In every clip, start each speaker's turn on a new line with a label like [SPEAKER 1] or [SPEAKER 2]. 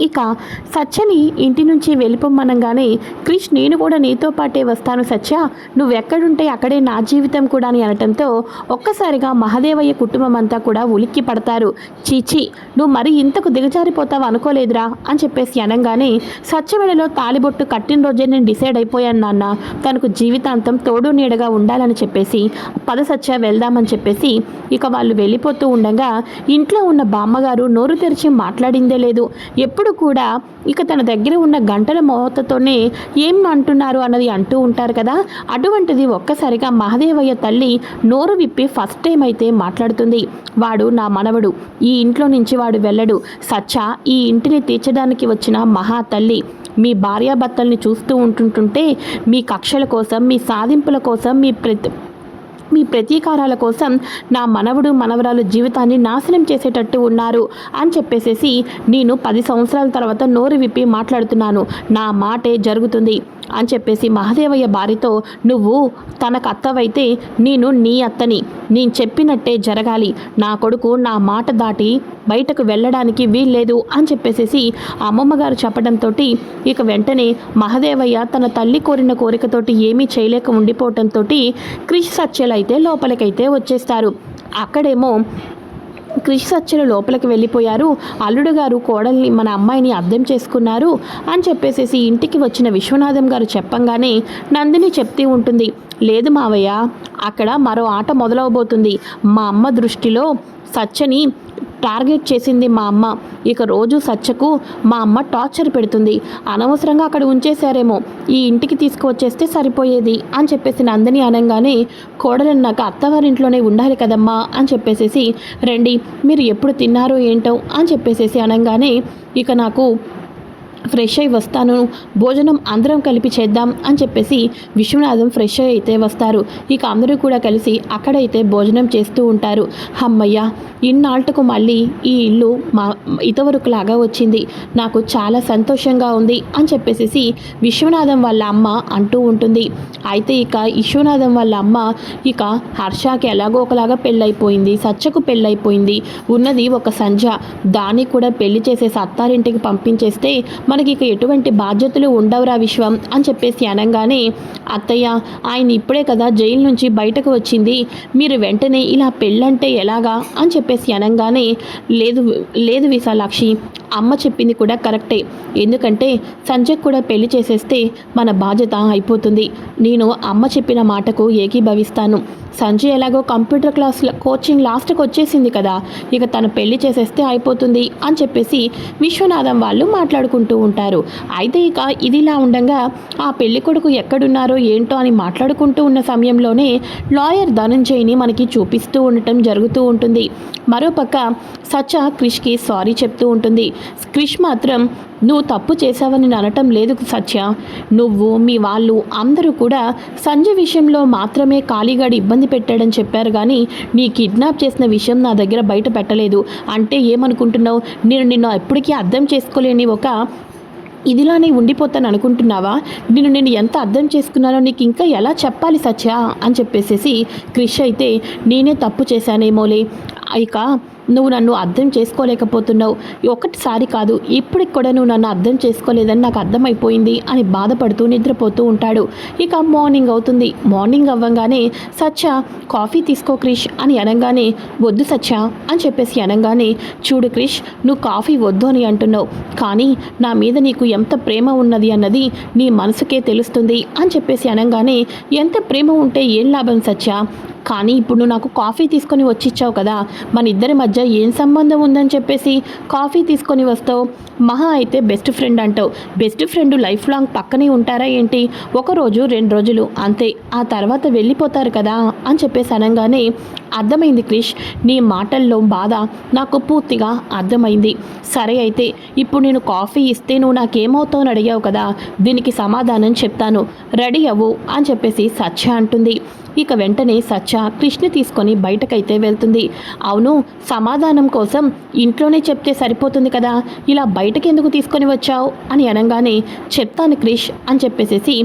[SPEAKER 1] ఇక సత్యని ఇంటి నుంచి వెళ్ళిపోమ్మనంగానే క్రిష్ నేను కూడా నీతో పాటే వస్తాను సత్య. నువ్వు ఎక్కడుంటే అక్కడే నా జీవితం కూడా అని అనటంతో ఒక్కసారిగా మహదేవయ్య కుటుంబం అంతా కూడా ఉలిక్కి పడతారు. చీచి నువ్వు మరి ఇంతకు దిగజారిపోతావు అనుకోలేదురా అని చెప్పేసి అనగానే సత్యవేళలో తాలిబొట్టు కట్టిన రోజే నేను డిసైడ్ అయిపోయాను నాన్న. తనకు జీవితాంతం తోడు నీడగా ఉండాలని చెప్పేసి పద సత్య వెళ్దామని చెప్పేసి ఇక వాళ్ళు వెళ్ళిపోతూ ఉండగా ఇంట్లో ఉన్న బామ్మగారు నోరు తెరిచి మాట్లాడిందే లేదు. ఎప్పుడు కూడా ఇక తన దగ్గర ఉన్న గంటల మోతతోనే ఏం అంటున్నారు అన్నది అంటూ ఉంటారు కదా. అటువంటిది ఒక్కసారిగా మహదేవయ్య తల్లి నోరు విప్పి ఫస్ట్ టైం అయితే మాట్లాడుతుంది. వాడు నా మనవడు. ఈ ఇంట్లో నుంచి వాడు వెళ్ళడు. సచ్చ ఈ ఇంటిని తీర్చడానికి వచ్చిన మహా తల్లి. మీ భార్యాభర్తల్ని చూస్తూ ఉంటుంటుంటే మీ కక్షల కోసం మీ సాధింపుల కోసం మీ ప్రతి మీ ప్రతీకారాల కోసం నా మనవడు మనవరాలు జీవితాన్ని నాశనం చేసేటట్టు ఉన్నారు అని చెప్పేసేసి నేను పది సంవత్సరాల తర్వాత నోరు విప్పి మాట్లాడుతున్నాను. నా మాటే జరుగుతుంది అని చెప్పేసి మహాదేవయ్య భార్యతో నువ్వు తనకు అత్తవైతే నేను నీ అత్తని. నేను చెప్పినట్టే జరగాలి. నా కొడుకు నా మాట దాటి బయటకు వెళ్ళడానికి వీల్లేదు అని చెప్పేసేసి అమ్మమ్మ గారు చెప్పడంతో ఇక వెంటనే మహదేవయ్య తన తల్లి కోరిన కోరికతోటి ఏమీ చేయలేక ఉండిపోవటంతో క్రిష్ సత్యలు అయితే లోపలికైతే వచ్చేస్తారు. అక్కడేమో క్రిష్ సత్యలు లోపలికి వెళ్ళిపోయారు. అల్లుడు గారు కోడల్ని మన అమ్మాయిని అర్థం చేసుకున్నారు అని చెప్పేసేసి ఇంటికి వచ్చిన విశ్వనాథం గారు చెప్పంగానే నందిని చెప్తూ ఉంటుంది. లేదు మావయ్య అక్కడ మరో ఆట మొదలవబోతుంది. మా అమ్మ దృష్టిలో సత్యని టార్గెట్ చేసింది మా అమ్మ. ఇక రోజు సచ్చకు మా అమ్మ టార్చర్ పెడుతుంది. అనవసరంగా అక్కడ ఉంచేశారేమో. ఈ ఇంటికి తీసుకువచ్చేస్తే సరిపోయేది అని చెప్పేసి నందిని అనగానే కోడలన్నాక అత్తవారింట్లోనే ఉండాలి కదమ్మా అని చెప్పేసేసి రండి మీరు ఎప్పుడు తిన్నారో ఏంటో అని చెప్పేసేసి అనగానే ఇక నాకు ఫ్రెష్ అయి వస్తాను. భోజనం అందరం కలిపి చేద్దాం అని చెప్పేసి విశ్వనాథం ఫ్రెష్ అయితే వస్తారు. ఇక అందరూ కూడా కలిసి అక్కడైతే భోజనం చేస్తూ ఉంటారు. అమ్మయ్య ఇన్నాళ్ళకు మళ్ళీ ఈ ఇల్లు మా ఇతవరకులాగా వచ్చింది. నాకు చాలా సంతోషంగా ఉంది అని చెప్పేసి విశ్వనాథం వాళ్ళ అమ్మ అంటూ ఉంటుంది. అయితే ఇక విశ్వనాథం వాళ్ళ అమ్మ ఇక హర్షకి ఎలాగో ఒకలాగా పెళ్ళైపోయింది సచ్చకు పెళ్ళైపోయింది. ఉన్నది ఒక సంజ దాన్ని కూడా పెళ్ళి చేసేసి అత్తారింటికి పంపించేస్తే మనకి ఇక ఎటువంటి బాధ్యతలు ఉండవురా విశ్వం అని చెప్పేసి అనగానే అత్తయ్య ఆయన ఇప్పుడే కదా జైలు నుంచి బయటకు వచ్చింది మీరు వెంటనే ఇలా పెళ్ళంటే ఎలాగా అని చెప్పేసి అనగానే లేదు లేదు విశాలాక్షి అమ్మ చెప్పింది కూడా కరెక్టే. ఎందుకంటే సంజయ్ కూడా పెళ్ళి చేసేస్తే మన బాధ్యత అయిపోతుంది. నేను అమ్మ చెప్పిన మాటకు ఏకీభవిస్తాను. సంజయ్ ఎలాగో కంప్యూటర్ క్లాస్ కోచింగ్ లాస్ట్కి వచ్చేసింది కదా ఇక తను పెళ్ళి చేసేస్తే అయిపోతుంది అని చెప్పేసి విశ్వనాథం వాళ్ళు మాట్లాడుకుంటూ ఉంటారు. అయితే ఇక ఇదిలా ఉండగా ఆ పెళ్ళి కొడుకు ఎక్కడున్నారో ఏంటో అని మాట్లాడుకుంటూ ఉన్న సమయంలోనే లాయర్ ధనంజయ్ని మనకి చూపిస్తూ ఉండటం జరుగుతూ ఉంటుంది. మరోపక్క సచ క్రిష్కి సారీ చెప్తూ ఉంటుంది. క్రిష్ మాత్రం నువ్వు తప్పు చేశావని అనటం లేదు సత్య నువ్వు మీ వాళ్ళు అందరూ కూడా సంజయ్ విషయంలో మాత్రమే ఖాళీగాడు ఇబ్బంది పెట్టాడని చెప్పారు కానీ నీ కిడ్నాప్ చేసిన విషయం నా దగ్గర బయట పెట్టలేదు. అంటే ఏమనుకుంటున్నావు? నేను నిన్ను ఎప్పటికీ అర్థం చేసుకోలేని ఒక ఇదిలానే ఉండిపోతాను అనుకుంటున్నావా నేను నేను ఎంత అర్థం చేసుకున్నానో నీకు ఇంకా ఎలా చెప్పాలి సత్య? అని చెప్పేసేసి క్రిష్ అయితే నేనే తప్పు చేశానేమోలే. ఇక నువ్వు నన్ను అర్థం చేసుకోలేకపోతున్నావు. ఒకటిసారి కాదు ఇప్పటికి కూడా నువ్వు నన్ను అర్థం చేసుకోలేదని నాకు అర్థమైపోయింది అని బాధపడుతూ నిద్రపోతూ ఉంటాడు. ఇక మార్నింగ్ అవుతుంది. మార్నింగ్ అవ్వగానే సత్య కాఫీ తీసుకో క్రిష్ అని అనగానే వద్దు సత్య అని చెప్పేసి అనగానే చూడు క్రిష్ నువ్వు కాఫీ వద్దు అని అంటున్నావు. కానీ నా మీద నీకు ఎంత ప్రేమ ఉన్నది అన్నది నీ మనసుకే తెలుస్తుంది అని చెప్పేసి అనగానే ఎంత ప్రేమ ఉంటే ఏం లాభం సత్య? కానీ ఇప్పుడు నువ్వు నాకు కాఫీ తీసుకొని వచ్చి ఇచ్చావు కదా మన ఇద్దరి మధ్య ఏం సంబంధం ఉందని చెప్పేసి కాఫీ తీసుకొని వస్తావు? మహా అయితే బెస్ట్ ఫ్రెండ్ అంటావు. బెస్ట్ ఫ్రెండ్ లైఫ్ లాంగ్ పక్కనే ఉంటారా ఏంటి? ఒక రోజు రెండు రోజులు అంతే. ఆ తర్వాత వెళ్ళిపోతారు కదా అని చెప్పేసి అనగానే అర్థమైంది క్రిష్ నీ మాటల్లో బాధ నాకు పూర్తిగా అర్థమైంది. సరే అయితే ఇప్పుడు నేను కాఫీ ఇస్తే నువ్వు నాకేమవుతావు అని అడిగావు కదా దీనికి సమాధానం చెప్తాను. రెడీ అవ్వు అని చెప్పేసి సత్య అంటుంది. ఇక వెంటనే సత్య కృష్ణ తీసుకొని బయటకైతే వెళ్తుంది. అవును సమాధానం కోసం ఇంట్లోనే చెప్తే సరిపోతుంది కదా ఇలా బయటకి ఎందుకు తీసుకొని వచ్చావు అని అనగానే చెప్తాను క్రిష్ అని చెప్పేసేసి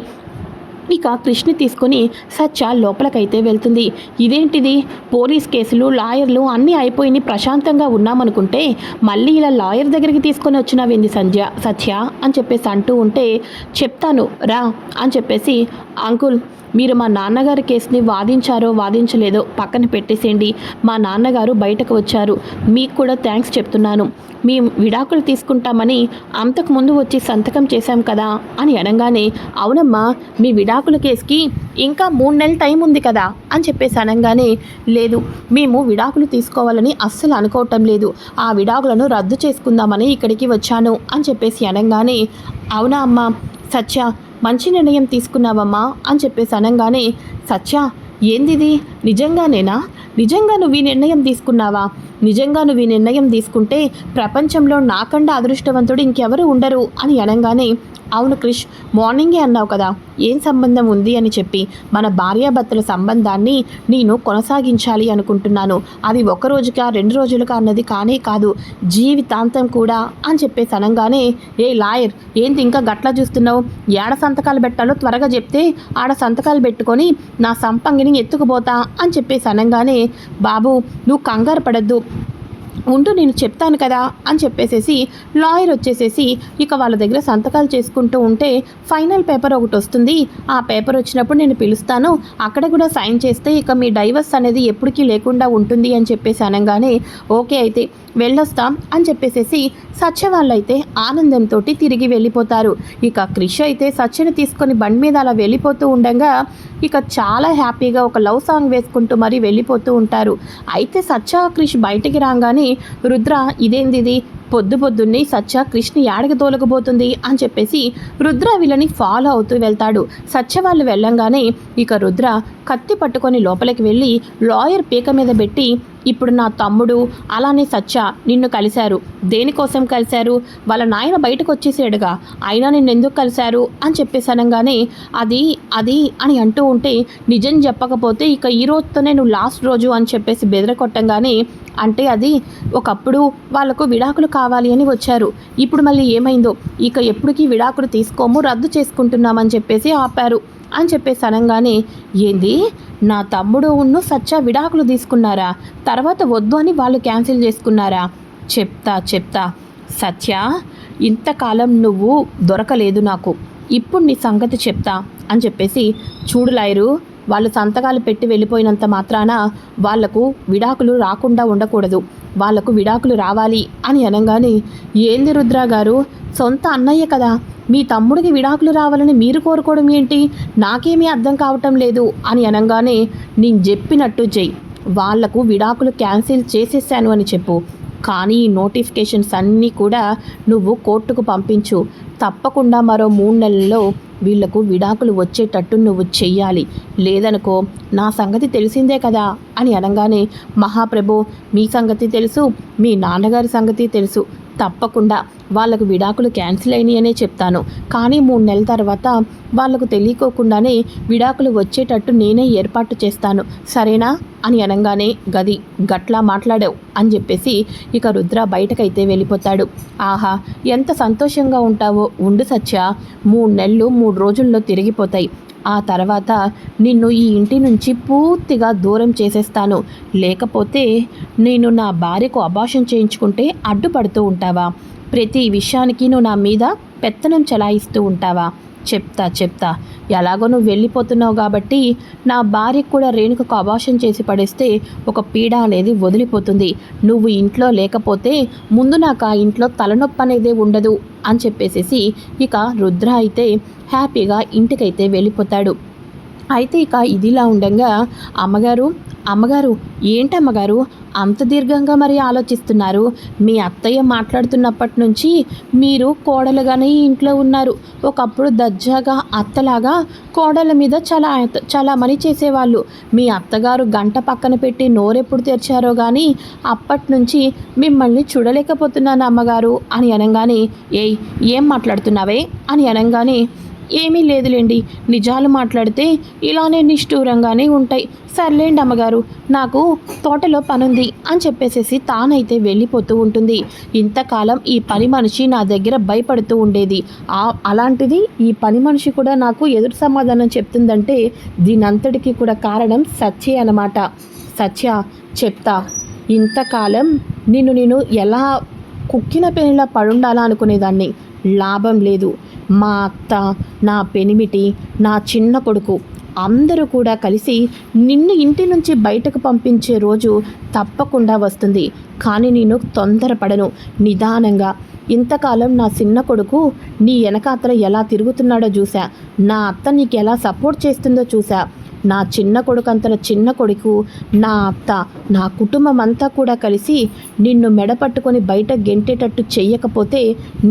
[SPEAKER 1] ఇక కృష్ణ తీసుకొని సత్య లోపలికైతే వెళ్తుంది. ఇదేంటిది? పోలీస్ కేసులు లాయర్లు అన్నీ అయిపోయి ప్రశాంతంగా ఉన్నామనుకుంటే మళ్ళీ ఇలా లాయర్ దగ్గరికి తీసుకొని వచ్చినావేంది సంధ్య? సత్య అని చెప్పేసి అంటూ ఉంటే చెప్తాను రా అని చెప్పేసి అంకుల్ మీరు మా నాన్నగారి కేసుని వాదించారో వాదించలేదో పక్కన పెట్టేసేయండి. మా నాన్నగారు బయటకు వచ్చారు. మీకు కూడా థ్యాంక్స్ చెప్తున్నాను. మేము విడాకులు తీసుకుంటామని అంతకుముందు వచ్చి సంతకం చేశాం కదా అని అనగానే అవునమ్మా మీ విడాకుల కేసుకి ఇంకా మూడు నెలల టైం ఉంది కదా అని చెప్పేసి అనగానే లేదు మేము విడాకులు తీసుకోవాలని అస్సలు అనుకోవటం లేదు. ఆ విడాకులను రద్దు చేసుకుందామని ఇక్కడికి వచ్చాను అని చెప్పేసి అనగానే అవునా అమ్మ సత్య మంచి నిర్ణయం తీసుకున్నావమ్మా అని చెప్పేసి అనగానే సత్య ఏందిది? నిజంగానేనా? నిజంగా నువ్వు ఈ నిర్ణయం తీసుకున్నావా? నిజంగా నువ్వు ఈ నిర్ణయం తీసుకుంటే ప్రపంచంలో నాకండా అదృష్టవంతుడు ఇంకెవరు ఉండరు అని అనగానే అవును క్రిష్ మార్నింగే అన్నావు కదా ఏం సంబంధం ఉంది అని చెప్పి మన భార్యాభర్తల సంబంధాన్ని నేను కొనసాగించాలి అనుకుంటున్నాను. అది ఒక రోజుగా రెండు రోజులుగా అన్నది కానే కాదు జీవితాంతం కూడా అని చెప్పేసి అనగానే ఏ లాయర్ ఏంటి ఇంకా గట్లా చూస్తున్నావు? ఏడ సంతకాలు పెట్టాలో త్వరగా చెప్తే ఆడ సంతకాలు పెట్టుకొని నా సంపంగిని ఎత్తుకుపోతా అని చెప్పేసి అనగానే బాబు నువ్వు కంగారు పడద్దు. ఉంటూ నేను చెప్తాను కదా అని చెప్పేసేసి లాయర్ వచ్చేసేసి ఇక వాళ్ళ దగ్గర సంతకాలు చేసుకుంటూ ఉంటే ఫైనల్ పేపర్ ఒకటి వస్తుంది. ఆ పేపర్ వచ్చినప్పుడు నేను పిలుస్తాను. అక్కడ కూడా సైన్ చేస్తే ఇక మీ డైవర్స్ అనేది ఎప్పటికీ లేకుండా ఉంటుంది అని చెప్పేసి అనగానే ఓకే అయితే వెళ్ళొస్తాం అని చెప్పేసేసి సత్య వాళ్ళైతే ఆనందంతో తిరిగి వెళ్ళిపోతారు. ఇక క్రిష్ అయితే సత్యని తీసుకొని బండి మీద అలా వెళ్ళిపోతూ ఉండగా ఇక చాలా హ్యాపీగా ఒక లవ్ సాంగ్ వేసుకుంటూ మరీ వెళ్ళిపోతూ ఉంటారు. అయితే సత్య క్రిష్ బయటికి రాగానే రుద్ర ఇదేంది పొద్దు పొద్దున్నే సత్య కృష్ణ యాడకి తోలకపోతుంది అని చెప్పేసి రుద్ర వీళ్ళని ఫాలో అవుతూ వెళ్తాడు. సత్య వాళ్ళు వెళ్ళంగానే ఇక రుద్ర కత్తి పట్టుకొని లోపలికి వెళ్ళి లాయర్ పీక మీద పెట్టి ఇప్పుడు నా తమ్ముడు అలానే సత్య నిన్ను కలిశారు. దేనికోసం కలిశారు? వాళ్ళ నాయన బయటకు వచ్చేసాడుగా. అయినా నిన్ను ఎందుకు కలిశారు? అని చెప్పేసి అనగానే అది అది అని అంటూ ఉంటే నిజం చెప్పకపోతే ఇక ఈ రోజుతోనే నువ్వు లాస్ట్ రోజు అని చెప్పేసి బెదరకొట్టంగానే అంటే అది ఒకప్పుడు వాళ్ళకు విడాకులు కావాలి అని వచ్చారు. ఇప్పుడు మళ్ళీ ఏమైందో? ఇక ఎప్పటికీ విడాకులు తీసుకోము రద్దు చేసుకుంటున్నామని చెప్పేసి ఆపారు. అని చెప్పేసి అనగానే ఏంది? నా తమ్ముడు ఉన్ను సచ్చా విడాకులు తీసుకున్నారా? తర్వాత వద్దు అని వాళ్ళు క్యాన్సిల్ చేసుకున్నారా? చెప్తా చెప్తా. సత్య ఇంతకాలం నువ్వు దొరకలేదు నాకు. ఇప్పుడు నీ సంగతి చెప్తా. అని చెప్పేసి చూడు లాయరు వాళ్ళు సంతకాలు పెట్టి వెళ్ళిపోయినంత మాత్రాన వాళ్ళకు విడాకులు రాకుండా ఉండకూడదు. వాళ్ళకు విడాకులు రావాలి అని అనగానే ఏంది రుద్ర గారు సొంత అన్నయ్య కదా మీ తమ్ముడికి విడాకులు రావాలని మీరు కోరుకోవడం ఏంటి? నాకేమీ అర్థం కావటం లేదు అని అనగానే నేను చెప్పినట్టు చెయ్యి. వాళ్ళకు విడాకులు క్యాన్సిల్ చేసేసాను అని చెప్పు. కానీ ఈ నోటిఫికేషన్స్ అన్నీ కూడా నువ్వు కోర్టుకు పంపించు. తప్పకుండా మరో మూడు నెలల్లో వీళ్ళకు విడాకులు వచ్చేటట్టు నువ్వు చెయ్యాలి. లేదనుకో నా సంగతి తెలిసిందే కదా? అని అనగానే మహాప్రభు మీ సంగతి తెలుసు మీ నాన్నగారి సంగతి తెలుసు. తప్పకుండా వాళ్ళకు విడాకులు క్యాన్సిల్ అయినాయి అనే చెప్తాను. కానీ మూడు నెలల తర్వాత వాళ్ళకు తెలియకోకుండానే విడాకులు వచ్చేటట్టు నేనే ఏర్పాటు చేస్తాను. సరేనా? అని అనగానే గది గట్లా మాట్లాడావు అని చెప్పేసి ఇక రుద్ర బయటకైతే వెళ్ళిపోతాడు. ఆహా ఎంత సంతోషంగా ఉంటావో ఉండు సత్య. మూడు నెలలు మూడు రోజుల్లో తిరిగిపోతాయి. ఆ తర్వాత నిన్ను ఈ ఇంటి నుంచి పూర్తిగా దూరం చేసేస్తాను. లేకపోతే నేను నా భార్యకు అభాషం చేయించుకుంటే అడ్డుపడుతూ ఉంటావా? ప్రతి విషయానికి నువ్వు నా మీద పెత్తనం చలాయిస్తూ ఉంటావా? చెప్తా చెప్తా. ఎలాగో నువ్వు వెళ్ళిపోతున్నావు కాబట్టి నా భార్యకు కూడా రేణుకకు అభాషం చేసి పడేస్తే ఒక పీడ అనేది వదిలిపోతుంది. నువ్వు ఇంట్లో లేకపోతే ముందు నాకు ఆ ఇంట్లో తలనొప్పి అనేది ఉండదు అని చెప్పేసేసి ఇక రుద్ర అయితే హ్యాపీగా ఇంటికైతే వెళ్ళిపోతాడు. అయితే ఇక ఇదిలా ఉండగా అమ్మగారు అమ్మగారు ఏంటమ్మగారు అంత దీర్ఘంగా మరి ఆలోచిస్తున్నారు. మీ అత్తయ్య మాట్లాడుతున్నప్పటి నుంచి మీరు కోడలుగానే ఇంట్లో ఉన్నారు. ఒకప్పుడు దర్జాగా అత్తలాగా కోడల మీద చాలా చాలా మని చేసేవాళ్ళు. మీ అత్తగారు గంట పక్కన పెట్టి నోరెప్పుడు తెరిచారో కానీ అప్పటి నుంచి మిమ్మల్ని చూడలేకపోతున్నాను అమ్మగారు అని అనగానే ఏయ్ ఏం మాట్లాడుతున్నావే? అని అనగానే ఏమీ లేదులేండి. నిజాలు మాట్లాడితే ఇలానే నిష్ఠూరంగానే ఉంటాయి. సర్లేండి అమ్మగారు నాకు తోటలో పనుంది అని చెప్పేసేసి తానైతే వెళ్ళిపోతూ ఉంటుంది. ఇంతకాలం ఈ పని మనిషి నా దగ్గర భయపడుతూ ఉండేది. ఆ అలాంటిది ఈ పని మనిషి కూడా నాకు ఎదురు సమాధానం చెప్తుందంటే దీనంతటికి కూడా కారణం సత్యే అనమాట సత్య చెప్తా ఇంతకాలం నిన్ను నేను ఎలా కుక్కిన పెనిలా పడుండాలా అనుకునేదాన్ని. లాభం లేదు. మా అత్త నా పెనిమిటి నా చిన్న కొడుకు అందరూ కూడా కలిసి నిన్ను ఇంటి నుంచి బయటకు పంపించే రోజు తప్పకుండా వస్తుంది. కానీ నేను తొందరపడను. నిదానంగా ఇంతకాలం నా చిన్న కొడుకు నీ వెనకాతల ఎలా తిరుగుతున్నాడో చూసా నా అత్త నీకు ఎలా సపోర్ట్ చేస్తుందో చూసా నా చిన్న కొడుకు అంతన చిన్న కొడుకు నా అత్త నా కుటుంబం అంతా కూడా కలిసి నిన్ను మెడపట్టుకొని బయట గెంటేటట్టు చెయ్యకపోతే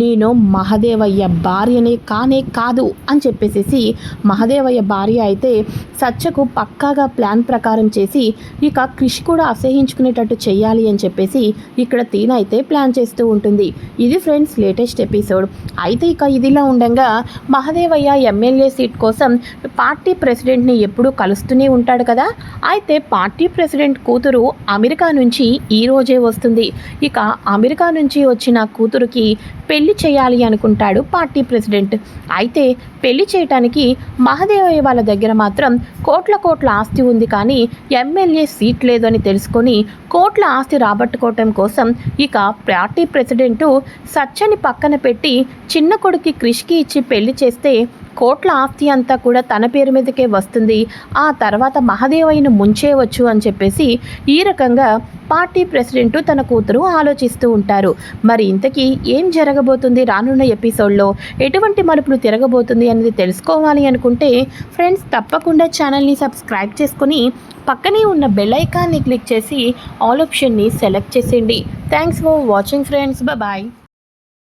[SPEAKER 1] నేను మహదేవయ్య భార్యనే కానే కాదు అని చెప్పేసేసి మహదేవయ్య భార్య అయితే సత్యకు పక్కాగా ప్లాన్ ప్రకారం చేసి ఇక కృషి కూడా అసహించుకునేటట్టు చేయాలి అని చెప్పేసి ఇక్కడ తీన అయితే ప్లాన్ చేస్తూ ఉంటుంది. ఇది ఫ్రెండ్స్ లేటెస్ట్ ఎపిసోడ్. అయితే ఇక ఇదిలా ఉండగా మహదేవయ్య ఎమ్మెల్యే సీట్ కోసం పార్టీ ప్రెసిడెంట్ని ఎప్పుడూ కలుస్తూనే ఉంటాడు కదా. అయితే పార్టీ ప్రెసిడెంట్ కూతురు అమెరికా నుంచి ఈ రోజే వస్తుంది. ఇక అమెరికా నుంచి వచ్చిన కూతురుకి పెళ్ళి చేయాలి అనుకుంటాడు పార్టీ ప్రెసిడెంట్. అయితే పెళ్ళి చేయటానికి మహదేవయ్య వాళ్ళ దగ్గర మాత్రం కోట్ల కోట్ల ఆస్తి ఉంది కానీ ఎమ్మెల్యే సీట్ లేదు అని తెలుసుకొని కోట్ల ఆస్తి రాబట్టుకోవటం కోసం ఇక పార్టీ ప్రెసిడెంటు సచ్చని పక్కన పెట్టి చిన్న కొడుకు క్రిష్కి ఇచ్చి పెళ్ళి చేస్తే కోట్ల ఆస్తి అంతా కూడా తన పేరు మీదకే వస్తుంది. ఆ తర్వాత మహదేవయ్యను ముంచేయవచ్చు అని చెప్పేసి ఈ రకంగా పార్టీ ప్రెసిడెంట్ తన కూతురు ఆలోచిస్తూ ఉంటారు. మరి ఇంతకీ ఏం జరగబోతుంది రానున్న ఎపిసోడ్లో? ఎటువంటి మలుపులు తిరగబోతుంది అనేది తెలుసుకోవాలి అనుకుంటే ఫ్రెండ్స్ తప్పకుండా ఛానల్ని సబ్స్క్రైబ్ చేసుకొని పక్కనే ఉన్న బెల్ ఐకాన్ని క్లిక్ చేసి ఆల్ ఆప్షన్ని సెలెక్ట్ చేసేయండి. Thanks for watching friends. Bye